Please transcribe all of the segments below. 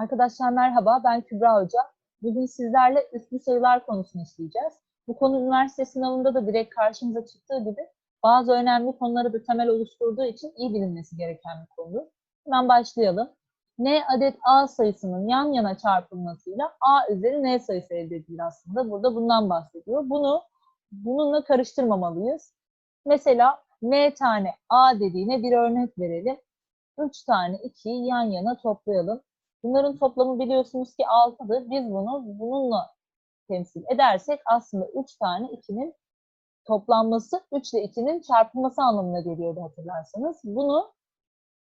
Arkadaşlar merhaba, ben Kübra Hoca. Bugün sizlerle üslü sayılar konusunu işleyeceğiz. Bu konu üniversite sınavında da direkt karşımıza çıktığı gibi bazı önemli konuları da temel oluşturduğu için iyi bilinmesi gereken bir konudur. Hemen başlayalım. N adet A sayısının yan yana çarpılmasıyla A üzeri N sayısı elde edilir aslında. Burada bundan bahsediyor. Bunu bununla karıştırmamalıyız. Mesela N tane A dediğine bir örnek verelim. 3 tane 2'yi yan yana toplayalım. Bunların toplamı biliyorsunuz ki 6'dır. Biz bunu bununla temsil edersek aslında 3 tane 2'nin toplanması 3 ile 2'nin çarpılması anlamına geliyordu hatırlarsanız. Bunu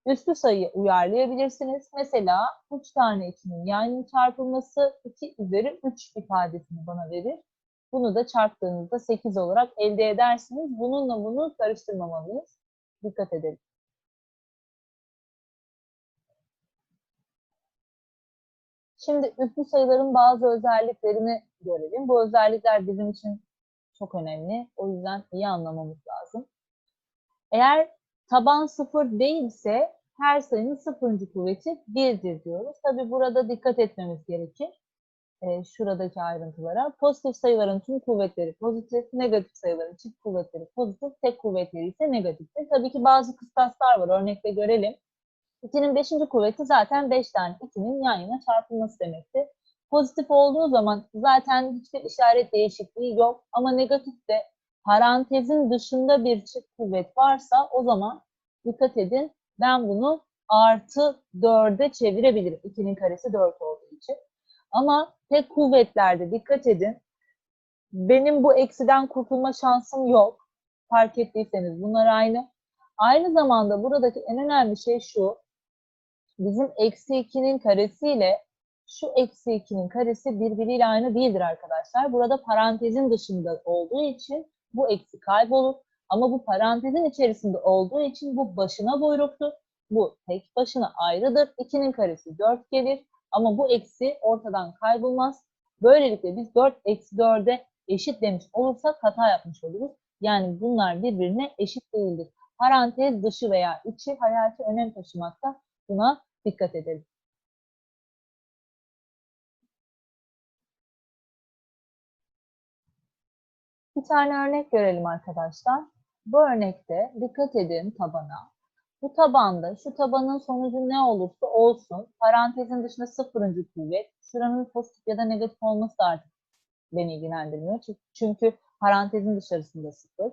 üstü sayı uyarlayabilirsiniz. Mesela 3 tane 2'nin yan çarpılması 2 üzeri 3 ifadesini bana verir. Bunu da çarptığınızda 8 olarak elde edersiniz. Bununla bunu karıştırmamalıyız. Dikkat edelim. Şimdi üslü sayıların bazı özelliklerini görelim. Bu özellikler bizim için çok önemli. O yüzden iyi anlamamız lazım. Eğer taban sıfır değilse her sayının sıfırıncı kuvveti birdir diyoruz. Tabi burada dikkat etmemiz gerekir. E, şuradaki ayrıntılara. Pozitif sayıların tüm kuvvetleri pozitif, negatif sayıların çift kuvvetleri pozitif, tek kuvvetleri ise negatiftir. Tabii ki bazı kıstaslar var. Örnekte görelim. 2'nin 5. kuvveti zaten 5 tane 2'nin yan yana çarpılması demekti. Pozitif olduğu zaman zaten hiçbir işaret değişikliği yok ama negatifte parantezin dışında bir çift kuvvet varsa o zaman dikkat edin ben bunu artı 4'e çevirebilirim. 2'nin karesi 4 olduğu için. Ama tek kuvvetlerde dikkat edin benim bu eksiden kurtulma şansım yok. Fark ettiyseniz bunlar aynı. Aynı zamanda buradaki en önemli şey şu bizim eksi 2'nin karesiyle şu eksi 2'nin karesi birbiriyle aynı değildir arkadaşlar. Burada parantezin dışında olduğu için bu eksi kaybolur. Ama bu parantezin içerisinde olduğu için bu başına buyruktur. Bu tek başına ayrıdır. 2'nin karesi 4 gelir. Ama bu eksi ortadan kaybolmaz. Böylelikle biz 4 eksi 4'e eşit demiş olursak hata yapmış oluruz. Yani bunlar birbirine eşit değildir. Parantez dışı veya içi hayati önem taşımakta. Buna dikkat edelim. Bir tane örnek görelim arkadaşlar. Bu örnekte dikkat edin tabana. Bu tabanda şu tabanın sonucu ne olursa olsun parantezin dışında sıfırıncı kuvvet. Şuranın pozitif ya da negatif olması da artık beni ilgilendirmiyor. Çünkü parantezin dışarısında sıfır.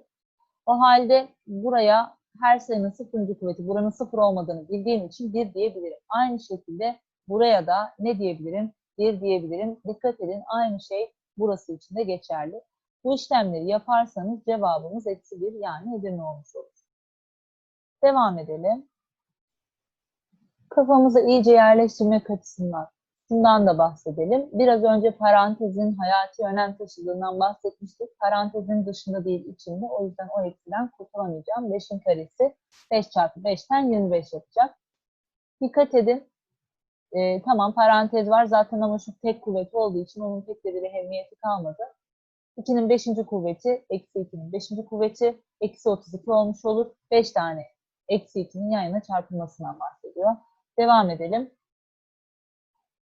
O halde buraya her sayının sıfırıncı kuvveti buranın sıfır olmadığını bildiğim için bir diyebilirim. Aynı şekilde buraya da ne diyebilirim? Bir diyebilirim. Dikkat edin aynı şey burası için de geçerli. Bu işlemleri yaparsanız cevabımız eksi bir yani Edirne olmuş olur. Devam edelim. Kafamıza iyice yerleştirmek açısından şundan da bahsedelim. Biraz önce parantezin hayati önem taşıdığından bahsetmiştik. Parantezin dışında değil içinde. O yüzden o eksiden kurtulamayacağım. 5'in karesi 5 çarpı 5'ten 25 yapacak. Dikkat edin. Ee, tamam parantez var zaten ama şu tek kuvveti olduğu için onun pek de bir ehemmiyeti kalmadı. 2'nin 5. kuvveti, eksi 2'nin 5. kuvveti, eksi 32 olmuş olur. 5 tane eksi 2'nin yan yana çarpılmasından bahsediyor. Devam edelim.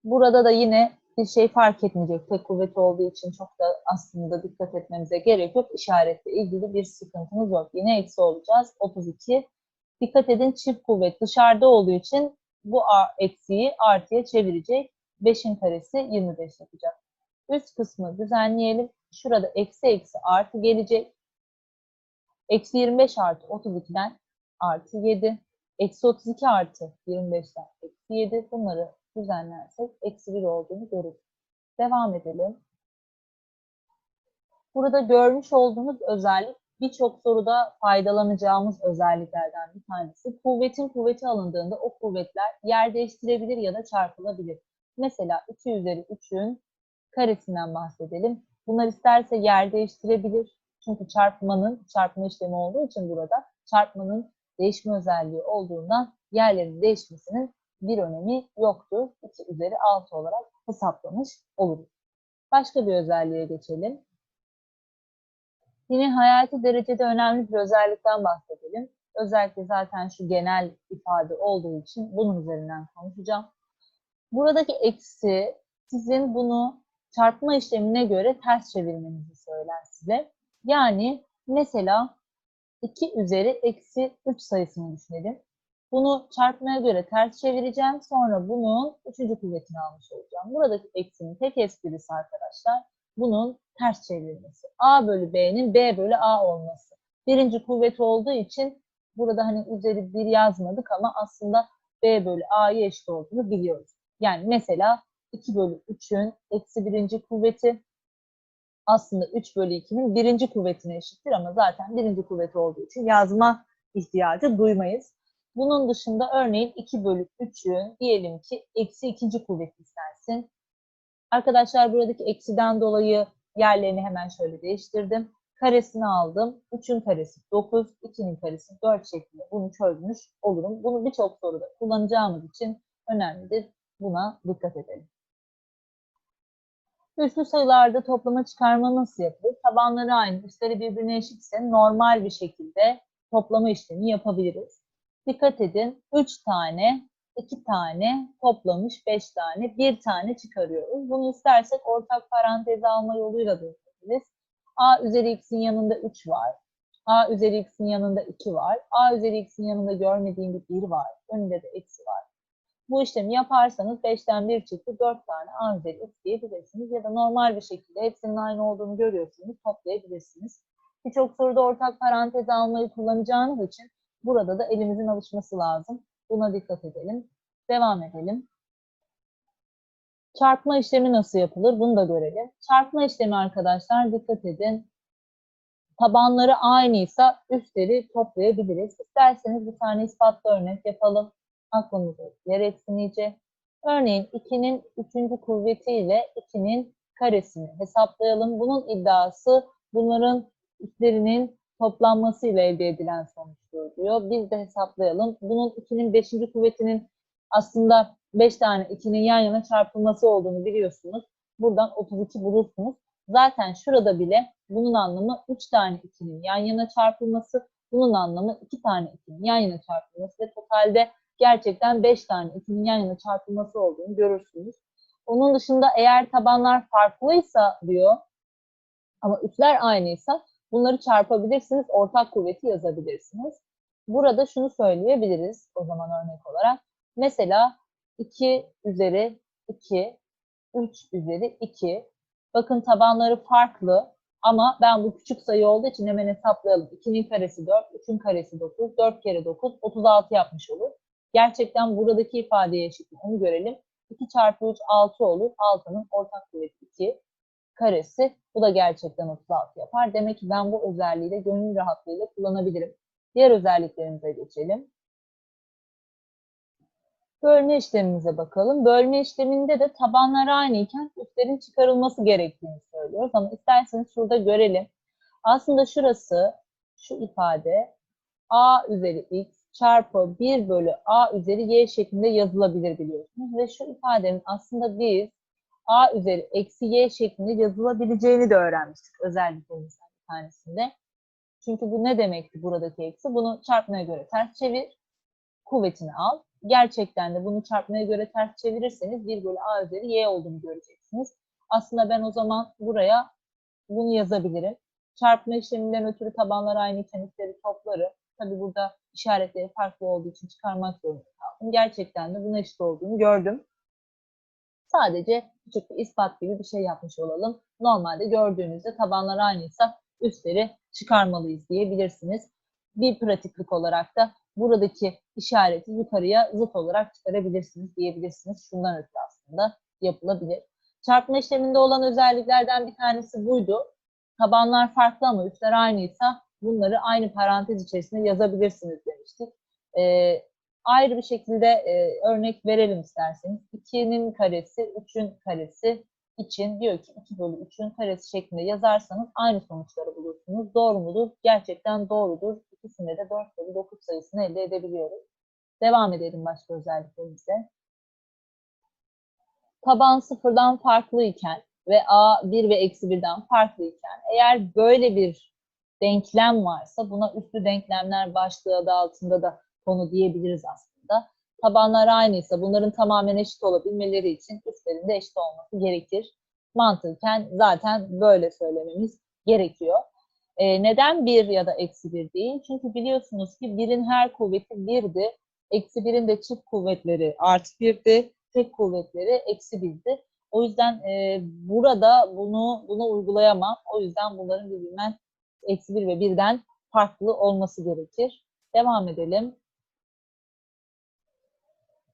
Burada da yine bir şey fark etmeyecek. Tek kuvvet olduğu için çok da aslında dikkat etmemize gerek yok. İşaretle ilgili bir sıkıntımız yok. Yine eksi olacağız. 32. Dikkat edin çift kuvvet dışarıda olduğu için bu eksiyi artıya çevirecek. 5'in karesi 25 yapacak. Üst kısmı düzenleyelim. Şurada eksi eksi artı gelecek. Eksi 25 artı 32'den artı 7. Eksi 32 artı 25'ten eksi 7. Bunları düzenlersek eksi 1 olduğunu görürüz. Devam edelim. Burada görmüş olduğunuz özellik birçok soruda faydalanacağımız özelliklerden bir tanesi. Kuvvetin kuvveti alındığında o kuvvetler yer değiştirebilir ya da çarpılabilir. Mesela 2 üzeri 3'ün karesinden bahsedelim. Bunlar isterse yer değiştirebilir. Çünkü çarpmanın, çarpma işlemi olduğu için burada çarpmanın değişme özelliği olduğundan yerlerin değişmesinin bir önemi yoktur. 2 üzeri 6 olarak hesaplamış oluruz. Başka bir özelliğe geçelim. Yine hayati derecede önemli bir özellikten bahsedelim. Özellikle zaten şu genel ifade olduğu için bunun üzerinden konuşacağım. Buradaki eksi sizin bunu çarpma işlemine göre ters çevirmenizi söyler size. Yani mesela 2 üzeri eksi 3 sayısını düşünelim. Bunu çarpmaya göre ters çevireceğim. Sonra bunun üçüncü kuvvetini almış olacağım. Buradaki eksinin tek esprisi arkadaşlar bunun ters çevrilmesi. A bölü B'nin B bölü A olması. Birinci kuvvet olduğu için burada hani üzeri bir yazmadık ama aslında B bölü A'ya eşit olduğunu biliyoruz. Yani mesela 2 bölü 3'ün eksi birinci kuvveti aslında 3 bölü 2'nin birinci kuvvetine eşittir ama zaten birinci kuvveti olduğu için yazma ihtiyacı duymayız. Bunun dışında örneğin 2 bölü 3'ün diyelim ki eksi ikinci kuvveti istensin. Arkadaşlar buradaki eksiden dolayı yerlerini hemen şöyle değiştirdim. Karesini aldım. 3'ün karesi 9, 2'nin karesi 4 şeklinde bunu çözmüş olurum. Bunu birçok soruda kullanacağımız için önemlidir. Buna dikkat edelim. Üslü sayılarda toplama çıkarma nasıl yapılır? Tabanları aynı, üstleri birbirine eşitse normal bir şekilde toplama işlemi yapabiliriz. Dikkat edin, 3 tane, 2 tane toplamış, 5 tane, 1 tane çıkarıyoruz. Bunu istersek ortak parantez alma yoluyla da yapabiliriz. A üzeri x'in yanında 3 var. A üzeri x'in yanında 2 var. A üzeri x'in yanında görmediğim bir 1 var. Önünde de eksi var. Bu işlemi yaparsanız 5'ten 1 çıktı 4 tane A üzeri x diyebilirsiniz. Ya da normal bir şekilde hepsinin aynı olduğunu görüyorsunuz. Toplayabilirsiniz. Birçok soruda ortak parantez almayı kullanacağınız için burada da elimizin alışması lazım. Buna dikkat edelim. Devam edelim. Çarpma işlemi nasıl yapılır? Bunu da görelim. Çarpma işlemi arkadaşlar dikkat edin. Tabanları aynıysa üstleri toplayabiliriz. İsterseniz bir tane ispatlı örnek yapalım. Aklımıza yer etsin iyice. Örneğin 2'nin 3. kuvvetiyle 2'nin karesini hesaplayalım. Bunun iddiası bunların üstlerinin toplanmasıyla elde edilen sonuçtur diyor. Biz de hesaplayalım. Bunun 2'nin 5. kuvvetinin aslında 5 tane 2'nin yan yana çarpılması olduğunu biliyorsunuz. Buradan 32 bulursunuz. Zaten şurada bile bunun anlamı 3 tane 2'nin yan yana çarpılması, bunun anlamı 2 tane 2'nin yan yana çarpılması ve totalde gerçekten 5 tane 2'nin yan yana çarpılması olduğunu görürsünüz. Onun dışında eğer tabanlar farklıysa diyor ama üstler aynıysa bunları çarpabilirsiniz, ortak kuvveti yazabilirsiniz. Burada şunu söyleyebiliriz o zaman örnek olarak. Mesela 2 üzeri 2, 3 üzeri 2. Bakın tabanları farklı ama ben bu küçük sayı olduğu için hemen hesaplayalım. 2'nin karesi 4, 3'ün karesi 9, 4 kere 9, 36 yapmış olur. Gerçekten buradaki ifadeye eşit onu görelim. 2 çarpı 3 6 olur. 6'nın ortak kuvveti 2 karesi. Bu da gerçekten 36 yapar. Demek ki ben bu özelliği de gönül rahatlığıyla kullanabilirim. Diğer özelliklerimize geçelim. Bölme işlemimize bakalım. Bölme işleminde de tabanlar aynıyken üstlerin çıkarılması gerektiğini söylüyoruz. Ama isterseniz şurada görelim. Aslında şurası, şu ifade a üzeri x çarpı 1 bölü a üzeri y şeklinde yazılabilir biliyorsunuz. Ve şu ifadenin aslında biz a üzeri eksi y şeklinde yazılabileceğini de öğrenmiştik özelliklerimizden bir tanesinde. Çünkü bu ne demekti buradaki eksi? Bunu çarpmaya göre ters çevir, kuvvetini al. Gerçekten de bunu çarpmaya göre ters çevirirseniz 1 bölü a üzeri y olduğunu göreceksiniz. Aslında ben o zaman buraya bunu yazabilirim. Çarpma işleminden ötürü tabanlar aynı iken toplarım. Tabi burada işaretleri farklı olduğu için çıkarmak zorunda kaldım. Gerçekten de buna eşit olduğunu gördüm. Sadece küçük bir ispat gibi bir şey yapmış olalım. Normalde gördüğünüzde tabanlar aynıysa üstleri çıkarmalıyız diyebilirsiniz. Bir pratiklik olarak da buradaki işareti yukarıya zıt olarak çıkarabilirsiniz diyebilirsiniz. Şundan ötürü aslında yapılabilir. Çarpma işleminde olan özelliklerden bir tanesi buydu. Tabanlar farklı ama üstler aynıysa bunları aynı parantez içerisinde yazabilirsiniz demiştik. Ee, ayrı bir şekilde e, örnek verelim isterseniz. 2'nin karesi, 3'ün karesi için diyor ki 2 bölü 3'ün karesi şeklinde yazarsanız aynı sonuçları bulursunuz. Doğru mudur? Gerçekten doğrudur. İkisinde de 4 bölü 9 sayısını elde edebiliyoruz. Devam edelim başka özelliklerimize. Taban sıfırdan farklı iken ve a 1 ve eksi 1'den farklı iken eğer böyle bir denklem varsa buna üstü denklemler başlığı adı altında da konu diyebiliriz aslında. tabanlar aynıysa bunların tamamen eşit olabilmeleri için üstlerin de eşit olması gerekir. Mantıken zaten böyle söylememiz gerekiyor. E, neden 1 ya da eksi 1 değil? Çünkü biliyorsunuz ki 1'in her kuvveti 1'di. Eksi 1'in de çift kuvvetleri artı 1'di. Tek kuvvetleri eksi 1'di. O yüzden e, burada bunu bunu uygulayamam. O yüzden bunların birbirinden eksi 1 ve 1'den farklı olması gerekir. Devam edelim.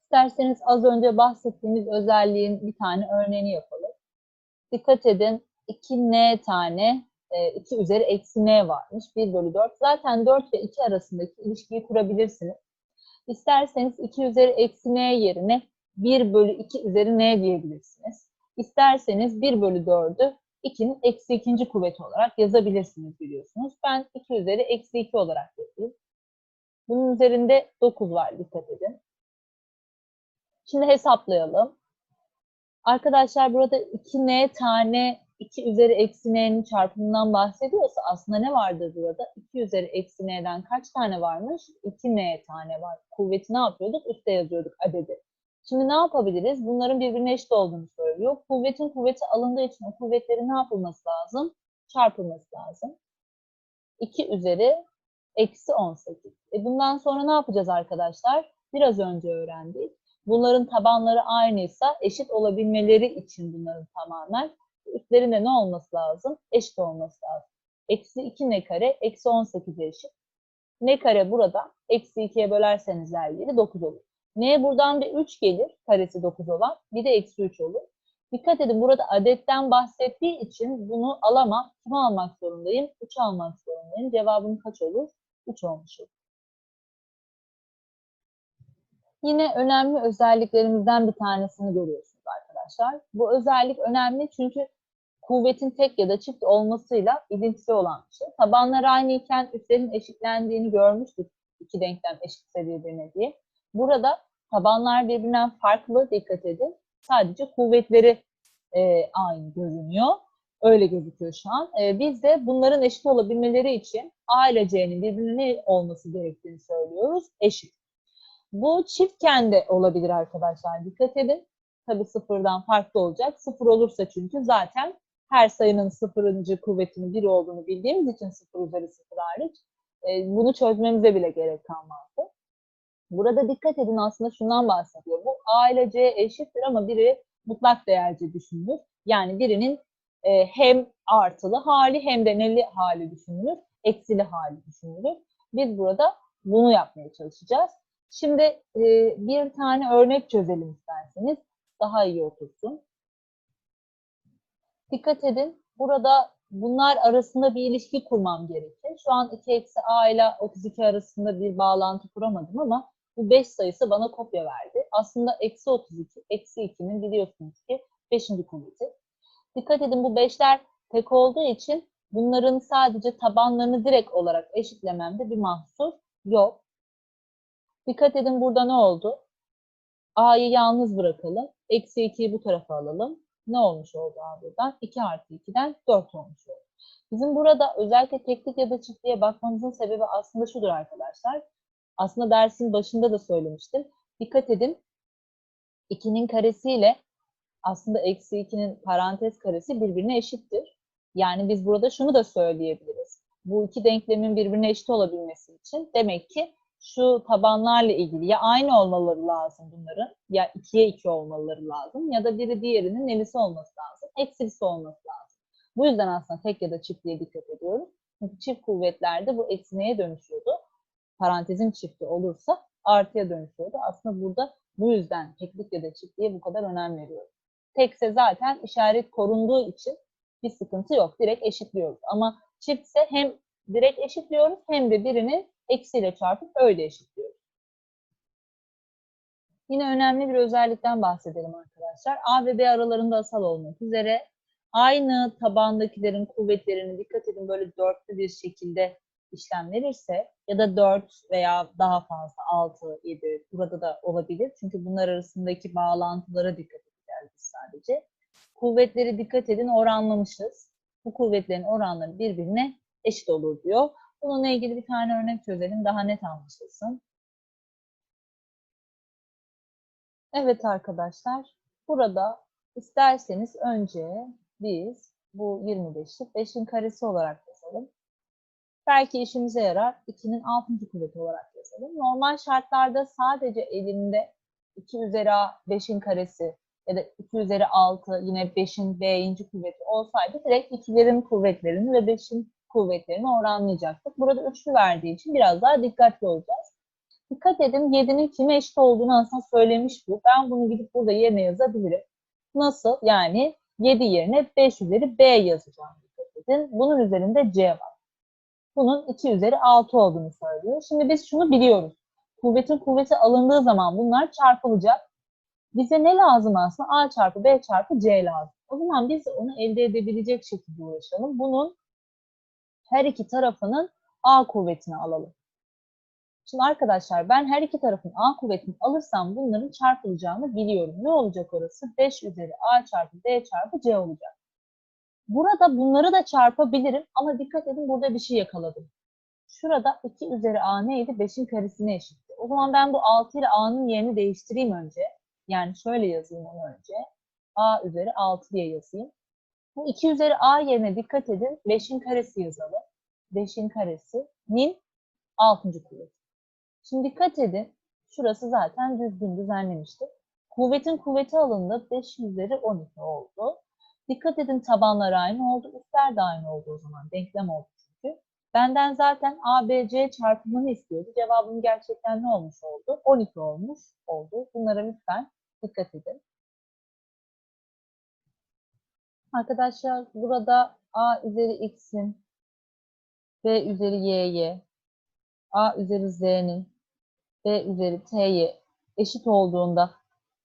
İsterseniz az önce bahsettiğimiz özelliğin bir tane örneğini yapalım. Dikkat edin 2n tane 2 e, üzeri eksi n varmış. 1 bölü 4. Zaten 4 ve 2 arasındaki ilişkiyi kurabilirsiniz. İsterseniz 2 üzeri eksi n yerine 1 bölü 2 üzeri n diyebilirsiniz. İsterseniz 1 bölü 4'ü 2'nin eksi ikinci kuvveti olarak yazabilirsiniz biliyorsunuz. Ben 2 üzeri eksi 2 olarak yazayım. Bunun üzerinde 9 var dikkat edin. Şimdi hesaplayalım. Arkadaşlar burada 2n tane 2 üzeri eksi n'nin çarpımından bahsediyorsa aslında ne vardır burada? 2 üzeri eksi n'den kaç tane varmış? 2n tane var. Kuvveti ne yapıyorduk? Üste yazıyorduk adedi. Şimdi ne yapabiliriz? Bunların birbirine eşit olduğunu söylüyor. Kuvvetin kuvveti alındığı için o kuvvetlerin ne yapılması lazım? Çarpılması lazım. 2 üzeri eksi 18. E bundan sonra ne yapacağız arkadaşlar? Biraz önce öğrendik. Bunların tabanları aynıysa eşit olabilmeleri için bunların tamamen üstlerinde ne olması lazım? Eşit olması lazım. Eksi 2 ne kare? Eksi 18 eşit. Ne kare burada? Eksi 2'ye bölerseniz her yeri 9 olur. N'ye buradan bir 3 gelir. Karesi 9 olan. Bir de eksi 3 olur. Dikkat edin burada adetten bahsettiği için bunu alamam. Kim almak zorundayım? 3 almak zorundayım. Cevabım kaç olur? 3 olmuş olur. Yine önemli özelliklerimizden bir tanesini görüyorsunuz arkadaşlar. Bu özellik önemli çünkü kuvvetin tek ya da çift olmasıyla ilintili olan bir şey. Tabanlar aynıyken üstlerin eşitlendiğini görmüştük. İki denklem eşitse birbirine diye. Burada tabanlar birbirinden farklı dikkat edin. Sadece kuvvetleri e, aynı görünüyor. Öyle gözüküyor şu an. E, biz de bunların eşit olabilmeleri için A ile C'nin birbirine olması gerektiğini söylüyoruz. Eşit. Bu çiftken de olabilir arkadaşlar. Dikkat edin. Tabi sıfırdan farklı olacak. Sıfır olursa çünkü zaten her sayının sıfırıncı kuvvetinin bir olduğunu bildiğimiz için sıfır üzeri sıfır hariç e, bunu çözmemize bile gerek kalmazdı. Burada dikkat edin aslında şundan bahsediyor. Bu A ile C eşittir ama biri mutlak değerci düşünülür. Yani birinin e, hem artılı hali hem de neli hali düşünülür, eksili hali düşünülür. Biz burada bunu yapmaya çalışacağız. Şimdi e, bir tane örnek çözelim isterseniz. Daha iyi otursun. Dikkat edin. Burada bunlar arasında bir ilişki kurmam gerekir. Şu an 2 eksi a ile 32 arasında bir bağlantı kuramadım ama bu 5 sayısı bana kopya verdi. Aslında eksi 32, eksi 2'nin biliyorsunuz ki 5. kuvveti. Dikkat edin bu 5'ler tek olduğu için bunların sadece tabanlarını direkt olarak eşitlememde bir mahsur yok. Dikkat edin burada ne oldu? A'yı yalnız bırakalım. Eksi 2'yi bu tarafa alalım. Ne olmuş oldu A buradan? 2 artı 2'den 4 olmuş oldu. Bizim burada özellikle teklik ya da çiftliğe bakmamızın sebebi aslında şudur arkadaşlar. Aslında dersin başında da söylemiştim. Dikkat edin. 2'nin karesiyle aslında eksi 2'nin parantez karesi birbirine eşittir. Yani biz burada şunu da söyleyebiliriz. Bu iki denklemin birbirine eşit olabilmesi için demek ki şu tabanlarla ilgili ya aynı olmaları lazım bunların ya ikiye iki olmaları lazım ya da biri diğerinin nelisi olması lazım, eksilisi olması lazım. Bu yüzden aslında tek ya da çiftliğe dikkat ediyoruz. Çünkü çift kuvvetlerde bu eksineye dönüşüyordu. Parantezin çifti olursa artıya dönüşüyordu. Aslında burada bu yüzden teklik ya da çiftliğe bu kadar önem veriyoruz. Tekse zaten işaret korunduğu için bir sıkıntı yok. Direkt eşitliyoruz. Ama çiftse hem direkt eşitliyoruz hem de birini eksiyle çarpıp öyle eşitliyoruz. Yine önemli bir özellikten bahsedelim arkadaşlar. A ve B aralarında asal olmak üzere aynı tabandakilerin kuvvetlerini dikkat edin böyle dörtlü bir şekilde işlem verirse ya da 4 veya daha fazla 6, 7 burada da olabilir. Çünkü bunlar arasındaki bağlantılara dikkat edeceğiz sadece. Kuvvetleri dikkat edin oranlamışız. Bu kuvvetlerin oranları birbirine eşit olur diyor. Bununla ilgili bir tane örnek çözelim daha net anlaşılsın. Evet arkadaşlar, burada isterseniz önce biz bu 25'i 5'in karesi olarak yazalım. Belki işimize yarar. 2'nin 6. kuvveti olarak yazalım. Normal şartlarda sadece elimde 2 üzeri a 5'in karesi ya da 2 üzeri 6 yine 5'in b'inci kuvveti olsaydı direkt 2'lerin kuvvetlerini ve 5'in kuvvetlerini oranlayacaktık. Burada üçlü verdiği için biraz daha dikkatli olacağız. Dikkat edin 7'nin kime eşit olduğunu aslında söylemiş bu. Ben bunu gidip burada yerine yazabilirim. Nasıl? Yani 7 yerine 5 üzeri b yazacağım. Dikkat edin. Bunun üzerinde c var. Bunun 2 üzeri 6 olduğunu söylüyor. Şimdi biz şunu biliyoruz. Kuvvetin kuvveti alındığı zaman bunlar çarpılacak. Bize ne lazım aslında? A çarpı B çarpı C lazım. O zaman biz onu elde edebilecek şekilde uğraşalım. Bunun her iki tarafının A kuvvetini alalım. Şimdi arkadaşlar ben her iki tarafın A kuvvetini alırsam bunların çarpılacağını biliyorum. Ne olacak orası? 5 üzeri A çarpı B çarpı C olacak. Burada bunları da çarpabilirim ama dikkat edin burada bir şey yakaladım. Şurada 2 üzeri A neydi? 5'in karesine eşitti. O zaman ben bu 6 ile A'nın yerini değiştireyim önce. Yani şöyle yazayım onu önce. A üzeri 6 diye yazayım. Bu 2 üzeri A yerine dikkat edin. 5'in karesi yazalım. 5'in karesinin 6. kuvveti. Şimdi dikkat edin. Şurası zaten düzgün düzenlemiştik. Kuvvetin kuvveti alındı. 5 üzeri 12 oldu. Dikkat edin tabanlar aynı oldu. Üstler de aynı oldu o zaman. Denklem oldu çünkü. Benden zaten ABC çarpımını istiyordu. Cevabım gerçekten ne olmuş oldu? 12 olmuş oldu. Bunlara lütfen dikkat edin. Arkadaşlar burada A üzeri X'in B üzeri Y'ye A üzeri Z'nin B üzeri T'ye eşit olduğunda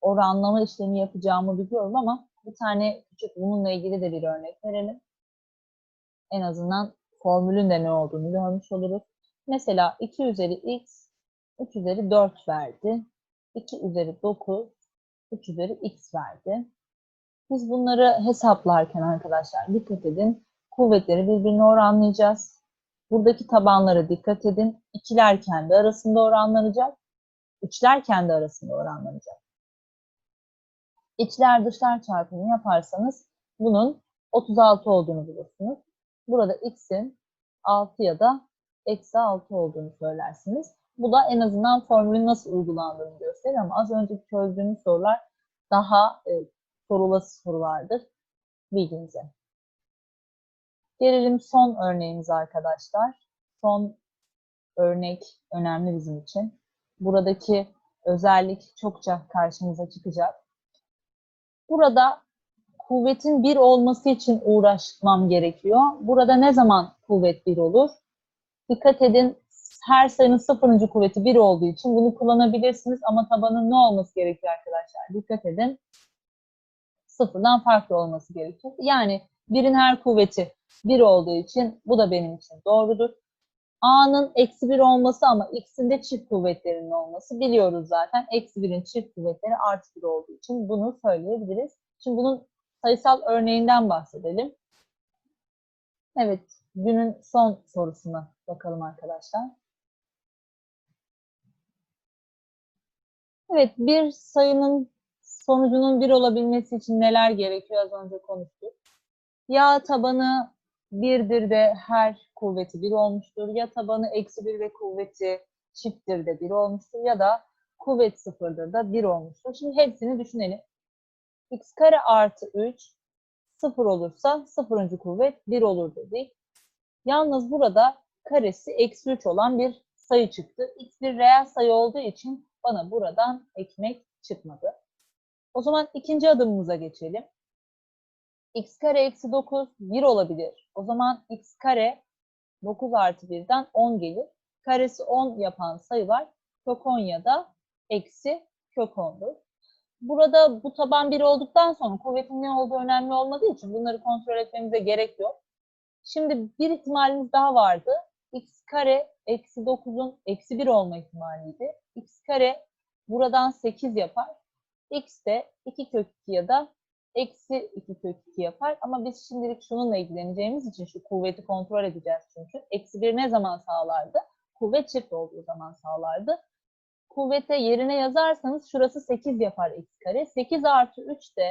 oranlama işlemi yapacağımı biliyorum ama bir tane küçük bununla ilgili de bir örnek verelim. En azından formülün de ne olduğunu görmüş oluruz. Mesela 2 üzeri x 3 üzeri 4 verdi. 2 üzeri 9 3 üzeri x verdi. Biz bunları hesaplarken arkadaşlar dikkat edin. Kuvvetleri birbirine oranlayacağız. Buradaki tabanlara dikkat edin. İkiler kendi arasında oranlanacak. Üçler kendi arasında oranlanacak. İçler dışlar çarpımını yaparsanız bunun 36 olduğunu bulursunuz. Burada x'in 6 ya da eksi 6 olduğunu söylersiniz. Bu da en azından formülün nasıl uygulandığını gösterir ama az önce çözdüğümüz sorular daha e, sorulası sorulardır bilginize. Gelelim son örneğimiz arkadaşlar. Son örnek önemli bizim için. Buradaki özellik çokça karşımıza çıkacak. Burada kuvvetin bir olması için uğraşmam gerekiyor. Burada ne zaman kuvvet bir olur? Dikkat edin her sayının sıfırıncı kuvveti bir olduğu için bunu kullanabilirsiniz ama tabanın ne olması gerekiyor arkadaşlar? Dikkat edin. Sıfırdan farklı olması gerekiyor. Yani birin her kuvveti bir olduğu için bu da benim için doğrudur. A'nın eksi bir olması ama X'in de çift kuvvetlerinin olması biliyoruz zaten. Eksi birin çift kuvvetleri artı bir olduğu için bunu söyleyebiliriz. Şimdi bunun sayısal örneğinden bahsedelim. Evet, günün son sorusuna bakalım arkadaşlar. Evet, bir sayının sonucunun bir olabilmesi için neler gerekiyor az önce konuştuk. Ya tabanı birdir de her kuvveti bir olmuştur. Ya tabanı eksi bir ve kuvveti çifttir de bir olmuştur. Ya da kuvvet sıfırdır da bir olmuştur. Şimdi hepsini düşünelim. x kare artı 3 sıfır olursa sıfırıncı kuvvet bir olur dedik. Yalnız burada karesi eksi 3 olan bir sayı çıktı. x bir reel sayı olduğu için bana buradan ekmek çıkmadı. O zaman ikinci adımımıza geçelim. x kare eksi 9 1 olabilir. O zaman x kare 9 artı 1'den 10 gelir. Karesi 10 yapan sayılar kök 10 ya da eksi kök 10'dur. Burada bu taban 1 olduktan sonra kuvvetin ne olduğu önemli olmadığı için bunları kontrol etmemize gerek yok. Şimdi bir ihtimalimiz daha vardı. x kare eksi 9'un eksi 1 olma ihtimaliydi. x kare buradan 8 yapar. X de 2 kök 2 ya da eksi 2 kök 2 yapar. Ama biz şimdilik şununla ilgileneceğimiz için şu kuvveti kontrol edeceğiz çünkü. Eksi 1 ne zaman sağlardı? Kuvvet çift olduğu zaman sağlardı. kuvvete yerine yazarsanız şurası 8 yapar x kare. 8 artı 3 de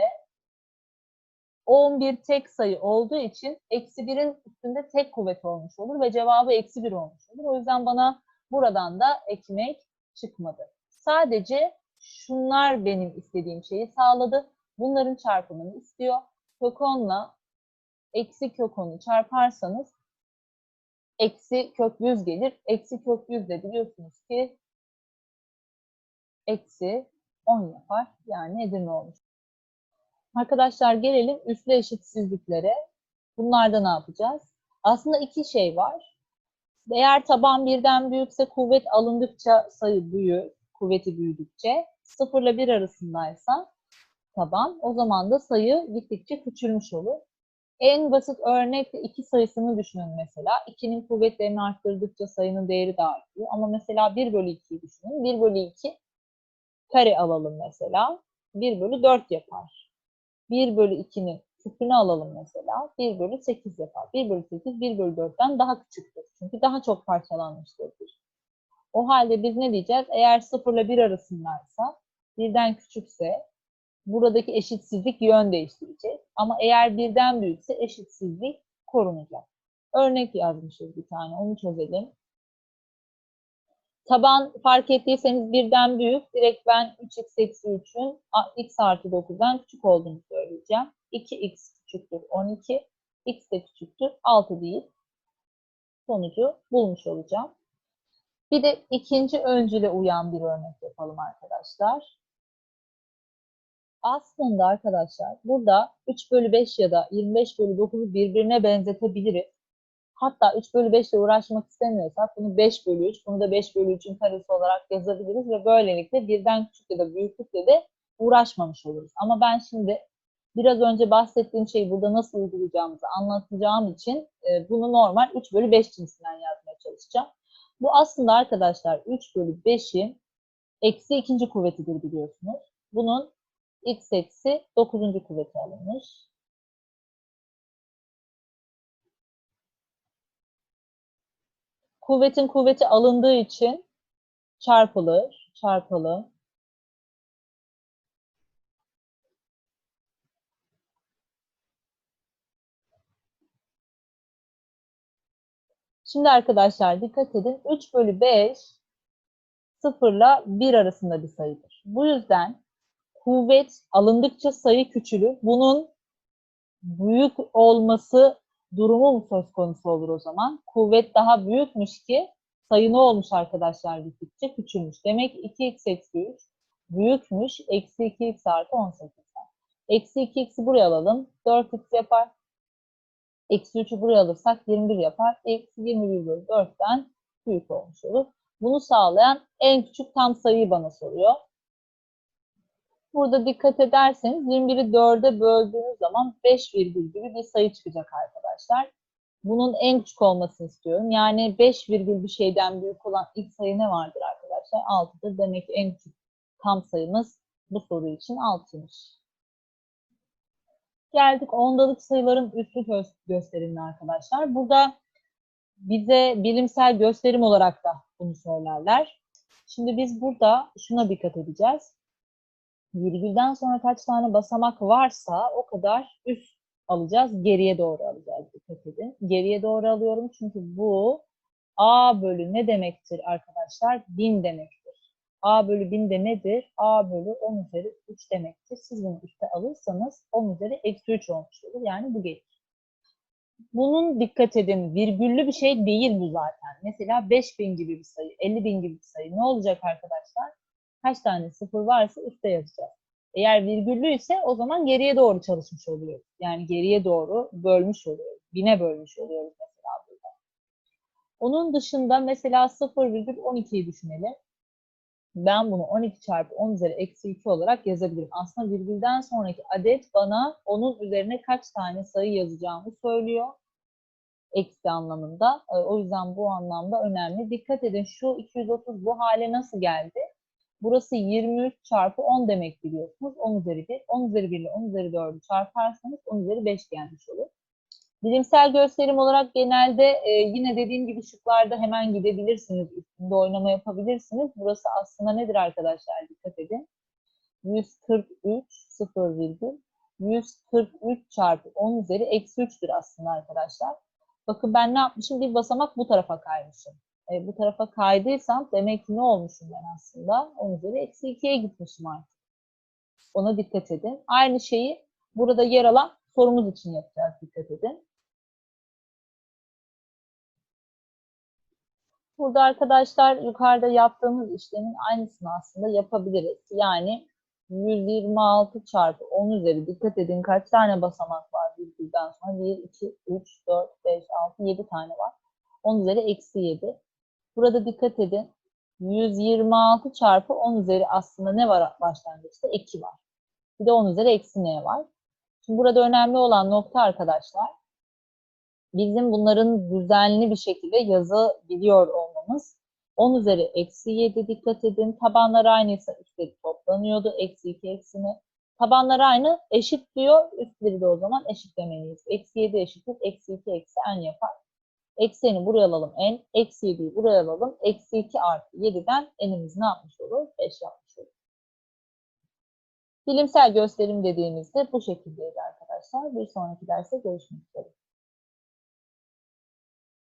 11 tek sayı olduğu için eksi 1'in üstünde tek kuvvet olmuş olur ve cevabı eksi 1 olmuş olur. O yüzden bana buradan da ekmek çıkmadı. Sadece şunlar benim istediğim şeyi sağladı. Bunların çarpımını istiyor. Kök 10'la eksi kök 10'u çarparsanız eksi kök 100 gelir. Eksi kök 100 de biliyorsunuz ki eksi 10 yapar. Yani Edirne olmuş. Arkadaşlar gelelim üslü eşitsizliklere. Bunlarda ne yapacağız? Aslında iki şey var. Eğer taban birden büyükse kuvvet alındıkça sayı büyür, kuvveti büyüdükçe. 0 ile 1 arasındaysa taban o zaman da sayı gittikçe küçülmüş olur. En basit örnekte iki sayısını düşünün mesela. 2'nin kuvvetlerini arttırdıkça sayının değeri de artıyor. Ama mesela 1 bölü 2'yi düşünün. 1 bölü 2 kare alalım mesela. 1 bölü 4 yapar. 1 bölü 2'nin küpünü alalım mesela. 1 bölü 8 yapar. 1 bölü 8 1 bölü 4'ten daha küçüktür. Çünkü daha çok parçalanmıştır. O halde biz ne diyeceğiz? Eğer 0 ile 1 arasındaysa birden küçükse buradaki eşitsizlik yön değiştirecek. Ama eğer birden büyükse eşitsizlik korunacak. Örnek yazmışız bir tane. Onu çözelim. Taban fark ettiyseniz birden büyük. Direkt ben 3x eksi 3'ün x artı 9'dan küçük olduğunu söyleyeceğim. 2x küçüktür 12. x de küçüktür 6 değil. Sonucu bulmuş olacağım. Bir de ikinci öncüle uyan bir örnek yapalım arkadaşlar. Aslında arkadaşlar burada 3 bölü 5 ya da 25 bölü 9'u birbirine benzetebiliriz. Hatta 3 bölü 5 ile uğraşmak istemiyorsak bunu 5 bölü 3, bunu da 5 bölü 3'ün karesi olarak yazabiliriz ve böylelikle birden küçük ya da büyüklükle de uğraşmamış oluruz. Ama ben şimdi biraz önce bahsettiğim şeyi burada nasıl uygulayacağımızı anlatacağım için e, bunu normal 3 bölü 5 cinsinden yazmaya çalışacağım. Bu aslında arkadaşlar 3 bölü 5'in eksi ikinci kuvvetidir biliyorsunuz. Bunun x eksi 9. kuvveti alınmış. Kuvvetin kuvveti alındığı için çarpılır, çarpalım. Şimdi arkadaşlar dikkat edin. 3 bölü 5 0 ile 1 arasında bir sayıdır. Bu yüzden kuvvet alındıkça sayı küçülür. Bunun büyük olması durumu mu söz konusu olur o zaman? Kuvvet daha büyükmüş ki sayı ne olmuş arkadaşlar gittikçe küçülmüş. Demek 2x eksi 3 büyükmüş. Eksi 2x artı 18. Eksi 2x'i buraya alalım. 4x yapar. Eksi 3'ü buraya alırsak 21 yapar. Eksi 21 bölü 4'ten büyük olmuş olur. Bunu sağlayan en küçük tam sayıyı bana soruyor. Burada dikkat ederseniz 21'i 4'e böldüğünüz zaman 5 virgül gibi bir sayı çıkacak arkadaşlar. Bunun en küçük olmasını istiyorum. Yani 5 virgül bir şeyden büyük olan ilk sayı ne vardır arkadaşlar? 6'dır. Demek ki en küçük tam sayımız bu soru için 6'mış. Geldik ondalık sayıların üslü gö gösterimine arkadaşlar. Burada bize bilimsel gösterim olarak da bunu söylerler. Şimdi biz burada şuna dikkat edeceğiz virgülden sonra kaç tane basamak varsa o kadar üst alacağız. Geriye doğru alacağız. Dikkat edin. Geriye doğru alıyorum çünkü bu A bölü ne demektir arkadaşlar? 1000 demektir. A bölü 1000 de nedir? A bölü 10 üzeri 3 demektir. Siz bunu üste alırsanız 10 üzeri eksi 3 olmuş olur. Yani bu gelir. Bunun dikkat edin virgüllü bir şey değil bu zaten. Mesela 5000 gibi bir sayı, 50.000 gibi bir sayı. Ne olacak arkadaşlar? kaç tane sıfır varsa üstte yazacağız. Eğer virgüllü ise o zaman geriye doğru çalışmış oluyoruz. Yani geriye doğru bölmüş oluyoruz. Bine bölmüş oluyoruz mesela burada. Onun dışında mesela 0,12'yi düşünelim. Ben bunu 12 çarpı 10 üzeri eksi 2 olarak yazabilirim. Aslında virgülden sonraki adet bana onun üzerine kaç tane sayı yazacağımı söylüyor. Eksi anlamında. O yüzden bu anlamda önemli. Dikkat edin şu 230 bu hale nasıl geldi? Burası 23 çarpı 10 demek biliyorsunuz. 10 üzeri 1. 10 üzeri 1 ile 10 üzeri 4'ü çarparsanız 10 üzeri 5 gelmiş olur. Bilimsel gösterim olarak genelde e, yine dediğim gibi şıklarda hemen gidebilirsiniz. Üstünde oynama yapabilirsiniz. Burası aslında nedir arkadaşlar? Dikkat edin. 143 0 virgül 143 çarpı 10 üzeri eksi 3'tür aslında arkadaşlar. Bakın ben ne yapmışım? Bir basamak bu tarafa kaymışım. E, bu tarafa kaydıysam demek ki ne olmuşum ben aslında? 10 üzeri eksi 2'ye gitmişim artık. Ona dikkat edin. Aynı şeyi burada yer alan sorumuz için yapacağız. Dikkat edin. Burada arkadaşlar yukarıda yaptığımız işlemin aynısını aslında yapabiliriz. Yani 126 çarpı 10 üzeri dikkat edin kaç tane basamak var virgülden sonra 1, 2, 3, 4, 5, 6, 7 tane var. 10 üzeri eksi 7. Burada dikkat edin 126 çarpı 10 üzeri aslında ne var başlangıçta? 2 var. Bir de 10 üzeri eksi n var. Şimdi burada önemli olan nokta arkadaşlar bizim bunların düzenli bir şekilde yazabiliyor olmamız. 10 üzeri eksi 7 dikkat edin. Tabanlar aynıysa üstleri toplanıyordu. Eksi 2 eksini. Tabanlar aynı eşit diyor. Üstleri de o zaman eşitlemeliyiz. Eksi 7 eşittir. Eksi 2 eksi n yapar. Ekseni buraya alalım n. Eksi 7'yi buraya alalım. Eksi 2 artı 7'den n'imiz ne yapmış olur? 5 yapmış olur. Bilimsel gösterim dediğimizde bu şekildeydi arkadaşlar. Bir sonraki derste görüşmek üzere.